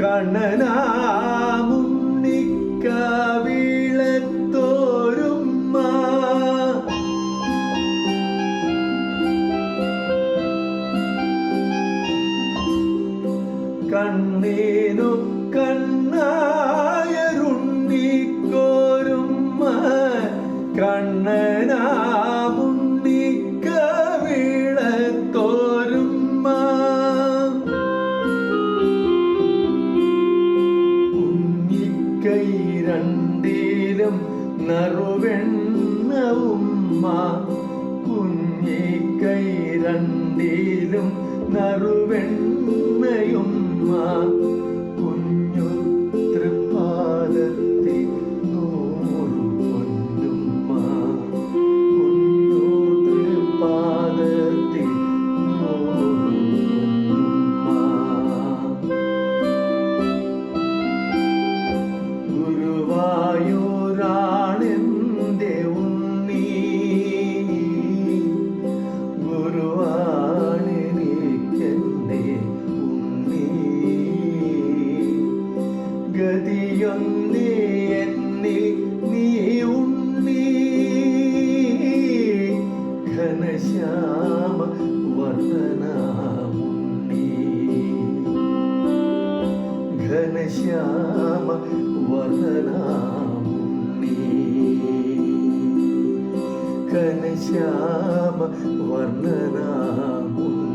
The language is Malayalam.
കണ്ണനാമുണ്ണിക്കവിളത്തോരുമ്മ. കണ്ണീനു കണ്ണനാമുണ്ണിക്കവിളത്തോരുമ്മ നറുവെണ്ണ ഉമ്മ കുഞ്ഞിക്കൈ രണ്ടിലും നറുവെണ്ണയുമ്മ ഗതിയൊന്നേ എന്നിൽ നീ ഉണ്ണി. ഘനശ്യാമ വർണനാമുണ്ണി. ഘനശ്യാമ വർണനാമുണ്ണി. ഘനശ്യാമ വർണനാമുണ്ണി.